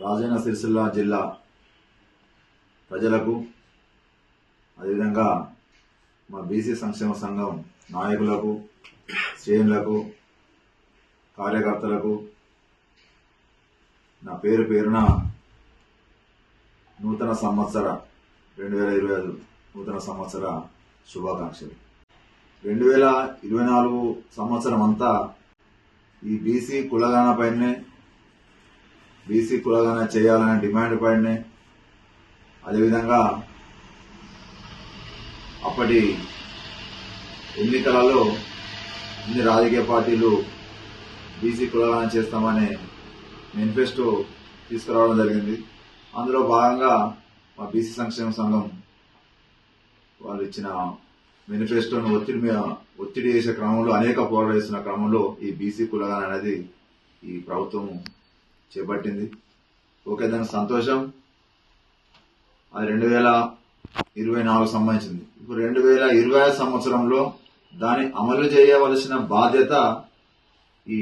రాజన్న సిరిసిల్ల జిల్లా ప్రజలకు అదేవిధంగా మా బీసీ సంక్షేమ సంఘం నాయకులకు శ్రేణులకు కార్యకర్తలకు నా పేరు పేరున నూతన సంవత్సర రెండు వేల ఇరవై ఐదు నూతన సంవత్సర శుభాకాంక్షలు. రెండు వేల ఇరవై నాలుగు సంవత్సరం అంతా ఈ బీసీ కులగాన పైనే బీసీ కులగాన చేయాలనే డిమాండ్ పైనే అదేవిధంగా అప్పటి ఎన్నికలలో అన్ని రాజకీయ పార్టీలు బీసీ కులగాన చేస్తామనే మేనిఫెస్టో తీసుకురావడం జరిగింది. అందులో భాగంగా మా బీసీ సంక్షేమ సంఘం వాళ్ళు ఇచ్చిన మేనిఫెస్టోను ఒత్తిడి మీద ఒత్తిడి చేసే క్రమంలో అనేక పోరాటాలు చేస్తున్న క్రమంలో ఈ బీసీ కులగాన అనేది ఈ ప్రభుత్వం చేపట్టింది. ఓకే దాని సంతోషం. అది రెండు వేల ఇరవై నాలుగు సంబంధించింది. ఇప్పుడు రెండు వేల ఇరవై ఐదు సంవత్సరంలో దాన్ని అమలు చేయవలసిన బాధ్యత ఈ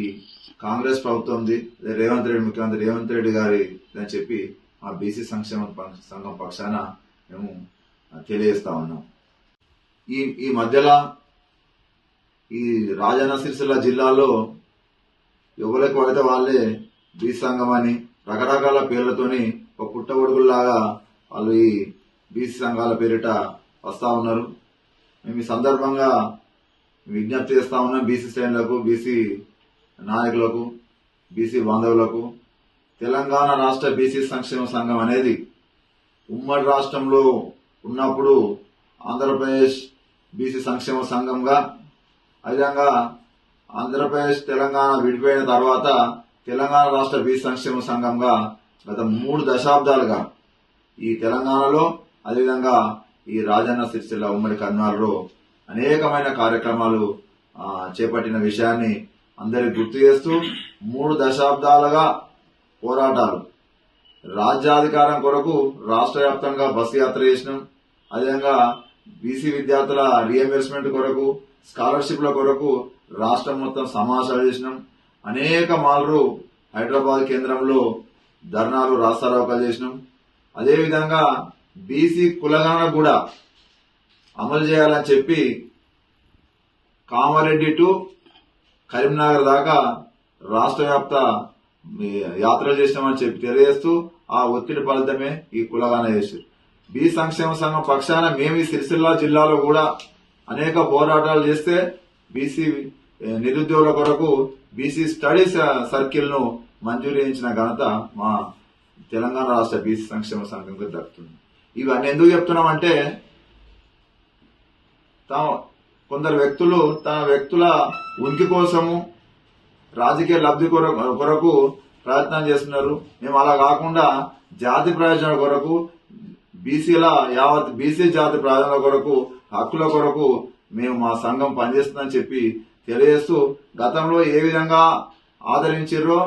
కాంగ్రెస్ ప్రభుత్వంది రేవంత్ రెడ్డి ముఖ్యమంత్రి రేవంత్ రెడ్డి గారి అని చెప్పి మా బీసీ సంక్షేమ సంఘం పక్షాన మేము తెలియజేస్తా ఉన్నాం. ఈ ఈ మధ్యలో ఈ రాజన్న సిరిసిల్ల జిల్లాలో ఎవరికి పడితే వాళ్ళే బీసీ సంఘం అని రకరకాల పేర్లతోని ఒక పుట్టగొడుగుల్లాగా వాళ్ళు ఈ బీసీ సంఘాల పేరిట వస్తా ఉన్నారు. మేము ఈ సందర్భంగా విజ్ఞప్తి చేస్తా ఉన్నాం బీసీ శ్రేణులకు బీసీ నాయకులకు బీసీ బాంధవులకు. తెలంగాణ రాష్ట్ర బీసీ సంక్షేమ సంఘం అనేది ఉమ్మడి రాష్ట్రంలో ఉన్నప్పుడు ఆంధ్రప్రదేశ్ బీసీ సంక్షేమ సంఘంగా అదేవిధంగా ఆంధ్రప్రదేశ్ తెలంగాణ విడిపోయిన తర్వాత తెలంగాణ రాష్ట్ర బీసీ సంక్షేమ సంఘంగా గత మూడు దశాబ్దాలుగా ఈ తెలంగాణలో అదేవిధంగా ఈ రాజన్న సిరిసిల్ల ఉమ్మడి కర్నాల్లో అనేకమైన కార్యక్రమాలు చేపట్టిన విషయాన్ని అందరికి గుర్తు చేస్తూ మూడు దశాబ్దాలుగా పోరాటాలు. రాజ్యాధికారం కొరకు రాష్ట్ర వ్యాప్తంగా బస్సు యాత్ర చేసినాం. అదేవిధంగా బీసీ విద్యార్థుల రీఎంబర్స్మెంట్ కొరకు స్కాలర్షిప్ల కొరకు రాష్ట్రం మొత్తం సమావేశాలు చేసినాం. అనేక మార్లు హైదరాబాద్ కేంద్రంలో ధర్నాలు రాస్తారోకాలు చేసినాం. అదేవిధంగా బీసీ కులగణ కూడా అమలు చేయాలని చెప్పి కామారెడ్డి టు కరీంనగర్ దాకా రాష్ట్ర వ్యాప్త యాత్రలు చేసినామని చెప్పి తెలియజేస్తూ ఆ ఒత్తిడి ఫలితమే ఈ కులగాన చేశారు బి సంక్షేమ సంఘం పక్షాన మేము ఈ సిరిసిల్ల జిల్లాలో కూడా అనేక పోరాటాలు చేస్తే బీసీ నిరుద్యోగుల కొరకు బీసీ స్టడీస్ సర్కిల్ను మంజూరు చేయించిన ఘనత మా తెలంగాణ రాష్ట్ర బీసీ సంక్షేమ సంఘంకు దక్కుతుంది ఇవన్నీ ఎందుకు చెప్తున్నామంటే తాము కొందరు వ్యక్తులు తన వ్యక్తుల ఉనికి కోసము రాజకీయ లబ్ధి కొరకు కొరకు ప్రయత్నం చేస్తున్నారు. మేము అలా కాకుండా జాతి ప్రయోజనాల కొరకు బీసీల యావత్ బీసీ జాతి ప్రయోజనాల కొరకు హక్కుల కొరకు మేము మా సంఘం పనిచేస్తుందని చెప్పి తెలియజేస్తూ గతంలో ఏ విధంగా ఆదరించారో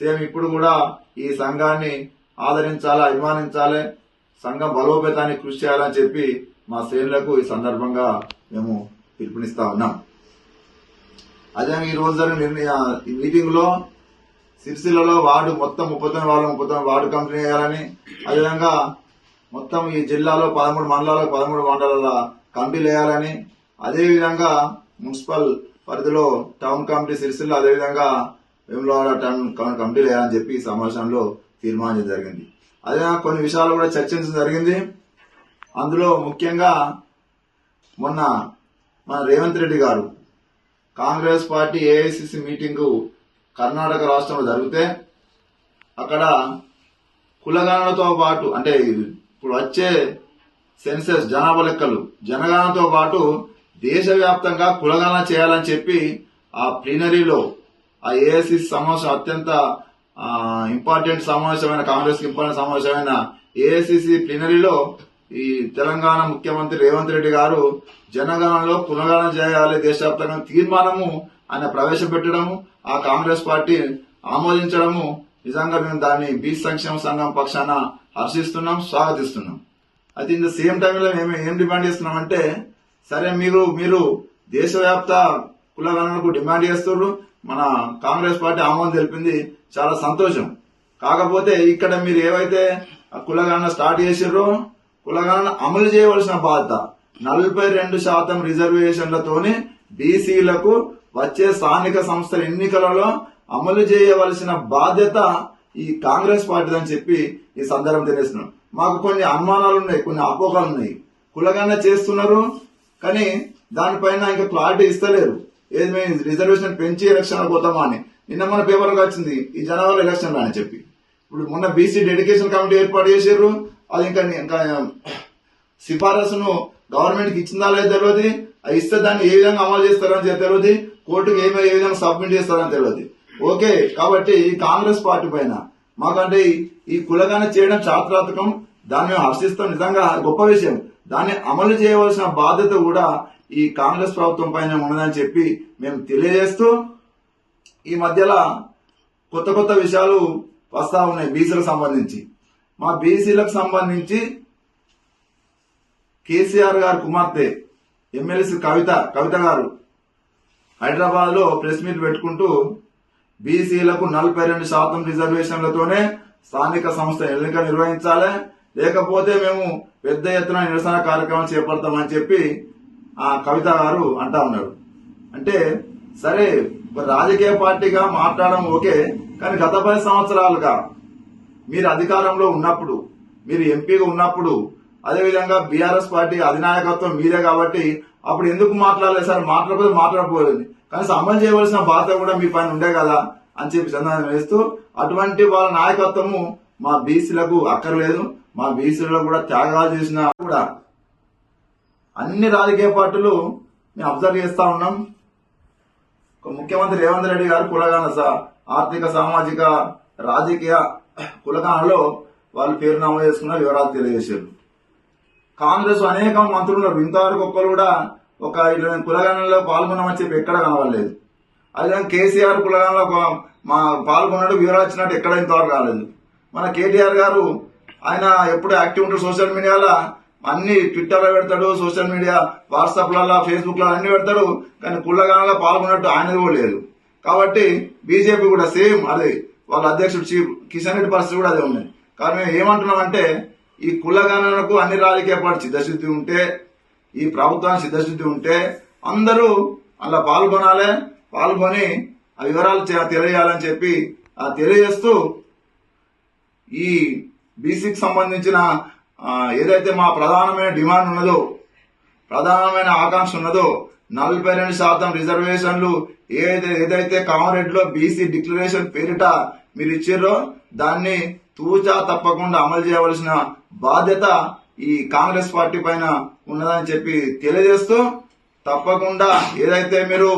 సేమ్ ఇప్పుడు కూడా ఈ సంఘాన్ని ఆదరించాలి అభిమానించాలి సంఘం బలోపేతానికి కృషి చేయాలని చెప్పి మా శ్రేణులకు ఈ సందర్భంగా మేము పిలుపునిస్తా ఉన్నాం. అదే ఈ రోజు జరిగిన నిర్ణయ ఈ మీటింగ్లో సిరిసిల్లలో వార్డు మొత్తం ముప్పై తొమ్మిది వాళ్ళు ముప్పై తొమ్మిది వార్డు కంపెనీ వేయాలని అదేవిధంగా మొత్తం ఈ జిల్లాలో పదమూడు మండలాలు పదమూడు మండలాల కమిటీలు వేయాలని అదేవిధంగా మున్సిపల్ పరిధిలో టౌన్ కమిటీ సిరిసిల్ల అదేవిధంగా వేములవాడ టౌన్ కమిటీ కమిటీలు వేయాలని చెప్పి సమావేశంలో తీర్మానించడం జరిగింది. అదే కొన్ని విషయాలు కూడా చర్చించడం జరిగింది. అందులో ముఖ్యంగా మొన్న మన రేవంత్ రెడ్డి గారు Congress party AICC meeting Karnataka రాష్ట్రంలో జరిగితే అక్కడ కులగణనతో పాటు అంటే ఇప్పుడు వచ్చే సెన్సెస్ జనాభా లెక్కలు జనగణనతో పాటు దేశవ్యాప్తంగా కులగణన చేయాలని చెప్పి ఆ ప్లీనరీలో ఆ ఏఐసిసి సమావేశం అత్యంత ఇంపార్టెంట్ సమావేశమైన కాంగ్రెస్ ఇంపార్టెంట్ సమావేశమైన ఏఐసిసి ప్లీనరీలో ఈ తెలంగాణ ముఖ్యమంత్రి రేవంత్ రెడ్డి గారు జనగణనలో పునగణన చేయాలి దేశవ్యాప్తంగా తీర్మానము ఆయన ప్రవేశపెట్టడము ఆ కాంగ్రెస్ పార్టీ ఆమోదించడము నిజంగా మేము దాన్ని బీచ్ సంక్షేమ సంఘం పక్షాన హర్షిస్తున్నాం స్వాగతిస్తున్నాం. అయితే ఇన్ ద సేమ్ టైంలో మేము ఏం డిమాండ్ చేస్తున్నామంటే సరే మీరు మీరు దేశవ్యాప్త కులగణనకు డిమాండ్ చేస్తున్నారు మన కాంగ్రెస్ పార్టీ ఆమోదం తెలిపింది చాలా సంతోషం. కాకపోతే ఇక్కడ మీరు ఏవైతే కులగణన స్టార్ట్ చేసిర్రో కులగణన అమలు చేయవలసిన బాధ్యత నలభై రెండు శాతం రిజర్వేషన్లతోని బీసీలకు వచ్చే స్థానిక సంస్థల ఎన్నికలలో అమలు చేయవలసిన బాధ్యత ఈ కాంగ్రెస్ పార్టీ అని చెప్పి ఈ సందర్భం తెలియజేస్తున్నాం మాకు కొన్ని అనుమానాలు ఉన్నాయి కొన్ని అపోహలు ఉన్నాయి కులగణన చేస్తున్నారు కానీ దానిపైన ఇంకా క్లారిటీ ఇస్తలేరు. ఏది మేము రిజర్వేషన్ పెంచి ఎలక్షన్ పోతామా అని. నిన్న మన పేపర్లో వచ్చింది ఈ జనవరి ఎలక్షన్ అని చెప్పి. ఇప్పుడు మొన్న బీసీ డెడికేషన్ కమిటీ ఏర్పాటు చేసారు అది ఇంకా ఇంకా సిఫారసును గవర్నమెంట్కి ఇచ్చిందా లేదో తెలియదు అది ఇస్తే దాన్ని ఏ విధంగా అమలు చేస్తారని తెలియదు కోర్టుకు ఏమి ఏ విధంగా సబ్మిట్ చేస్తారని తెలియదు ఓకే కాబట్టి ఈ కాంగ్రెస్ పార్టీ పైన మాకంటే ఈ- ఈ కులగాన చేయడం చాత్రాత్మకం దాన్ని మేము హర్షిస్తాం. నిజంగా గొప్ప విషయం. దాన్ని అమలు చేయవలసిన బాధ్యత కూడా ఈ కాంగ్రెస్ ప్రభుత్వం పైన ఉన్నదని చెప్పి మేము తెలియజేస్తూ ఈ మధ్యలో కొత్త కొత్త విషయాలు వస్తా ఉన్నాయి బీసీలకు సంబంధించి. మా బీసీలకు సంబంధించి కేసీఆర్ గారు కుమార్తె ఎమ్మెల్సీ కవిత కవిత గారు హైదరాబాద్లో ప్రెస్ మీట్ పెట్టుకుంటూ బీసీలకు నలభై రెండు శాతం రిజర్వేషన్లతోనే స్థానిక సంస్థ ఎన్నిక నిర్వహించాలి. లేకపోతే మేము పెద్ద ఎత్తున నిరసన కార్యక్రమం చేపడతామని చెప్పి ఆ కవిత గారు అంటా ఉన్నారు. అంటే సరే రాజకీయ పార్టీగా మాట్లాడడం ఓకే కానీ గత పది సంవత్సరాలుగా మీరు అధికారంలో ఉన్నప్పుడు మీరు ఎంపీగా ఉన్నప్పుడు అదేవిధంగా బీఆర్ఎస్ పార్టీ అధినాయకత్వం మీరే కాబట్టి అప్పుడు ఎందుకు మాట్లాడలేదు సార్? మాట్లాడకపోతే మాట్లాడకపోలేదు. కానీ అమలు చేయవలసిన బాధ్యత కూడా మీ పైన ఉండే కదా అని చెప్పి చందనం వేస్తూ అటువంటి వాళ్ళ నాయకత్వము మా బీసీలకు అక్కర్లేదు. మా బీసీలో కూడా త్యాగాలు చేసిన కూడా అన్ని రాజకీయ పార్టీలు మేము అబ్జర్వ్ చేస్తా ఉన్నాం. ఒక ముఖ్యమంత్రి రేవంత్ రెడ్డి గారు కులగాన సార్ ఆర్థిక సామాజిక రాజకీయ కులగానలో వాళ్ళు పేరు నమోదు చేసుకున్న వివరాలు తెలియజేశారు. కాంగ్రెస్ అనేక మంత్రులు ఉన్నారు. ఇంతవరకు ఒక్కరు కూడా ఒక ఇట్లా కులగానంలో పాల్గొన్నామని చెప్పి ఎక్కడ కనబడలేదు. అదే కేసీఆర్ కులగానంలో మా పాల్గొన్నట్టు వివరాలు ఇచ్చినట్టు ఎక్కడ ఇంతవరకు రాలేదు. మన కేటీఆర్ గారు ఆయన ఎప్పుడు యాక్టివ్ ఉంటాడు సోషల్ మీడియాలో? అన్ని ట్విట్టర్లో పెడతాడు సోషల్ మీడియా వాట్సాప్లలో ఫేస్బుక్లో అన్ని పెడతాడు కానీ కుల్లగానలో పాల్గొన్నట్టు ఆయనది కూడా లేదు. కాబట్టి బీజేపీ కూడా సేమ్ అదే వాళ్ళ అధ్యక్షుడు చీఫ్ కిషన్ రెడ్డి పరిస్థితి కూడా అదే ఉంది. కానీ మేము ఏమంటున్నామంటే ఈ కులగణనకు అన్ని రాజకీయ పార్టీ సిద్ధశుద్ధి ఉంటే ఈ ప్రభుత్వానికి సిద్ధశుద్ధి ఉంటే అందరూ అలా పాల్గొనాలి పాల్గొని ఆ వివరాలు తెలియాలని తెలియజేయాలని చెప్పి ఆ తెలియజేస్తూ ఈ బీసీకి సంబంధించిన ఏదైతే మా ప్రధానమైన డిమాండ్ ఉన్నదో ప్రధానమైన ఆకాంక్ష ఉన్నదో నలభై రెండు శాతం రిజర్వేషన్లు ఏదైతే ఏదైతే కామారెడ్డిలో బీసీ డిక్లరేషన్ పేరిట మీరు ఇచ్చారో దాన్ని తూచా తప్పకుండా అమలు చేయవలసిన బాధ్యత ఈ కాంగ్రెస్ పార్టీ పైన ఉన్నదని చెప్పి తెలియజేస్తూ తప్పకుండా ఏదైతే మీరు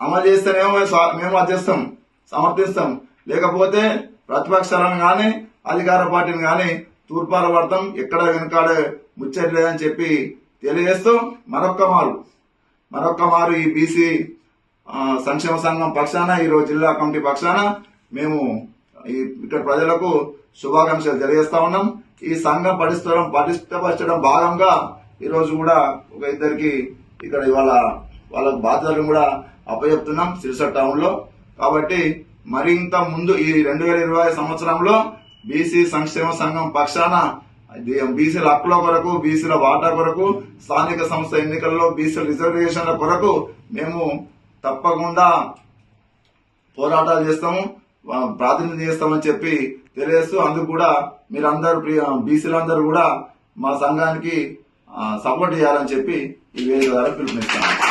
అమలు చేస్తేనేమో మేము అధ్యస్తాం మేము సమర్థిస్తాం. లేకపోతే ప్రతిపక్షాలను కానీ అధికార పార్టీని కానీ తూర్పాల పడతాం ఎక్కడ వెనుకాడే ముచ్చట్లేదని చెప్పి తెలియజేస్తూ మరొక్క మారు. మరొక్క మారు ఈ బీసీ సంక్షేమ సంఘం పక్షాన ఈరోజు జిల్లా కమిటీ పక్షాన మేము ఈ ఇక్కడ ప్రజలకు శుభాకాంక్షలు తెలియజేస్తా ఉన్నాం. ఈ సంఘం పటిష్టం పటిష్టపరచడం భాగంగా ఈరోజు కూడా ఒక ఇద్దరికి ఇక్కడ ఇవాళ వాళ్ళ బాధ్యతలను కూడా అప్పచెప్తున్నాం సిరిసట్ టౌన్లో. కాబట్టి మరింత ముందు ఈ రెండు వేల ఇరవై సంవత్సరంలో బీసీ సంక్షేమ సంఘం పక్షాన బీసీల హక్కుల కొరకు బీసీల వాటా కొరకు స్థానిక సంస్థ ఎన్నికల్లో బీసీ రిజర్వేషన్ల కొరకు మేము తప్పకుండా పోరాటాలు చేస్తాము ప్రాతినిధ్యం చేస్తామని చెప్పి తెలియజేస్తూ అందుకు కూడా మీరందరూ బీసీలందరూ కూడా మా సంఘానికి సపోర్ట్ చేయాలని చెప్పి ఈ వేదిక ద్వారా పిలుపునిస్తాను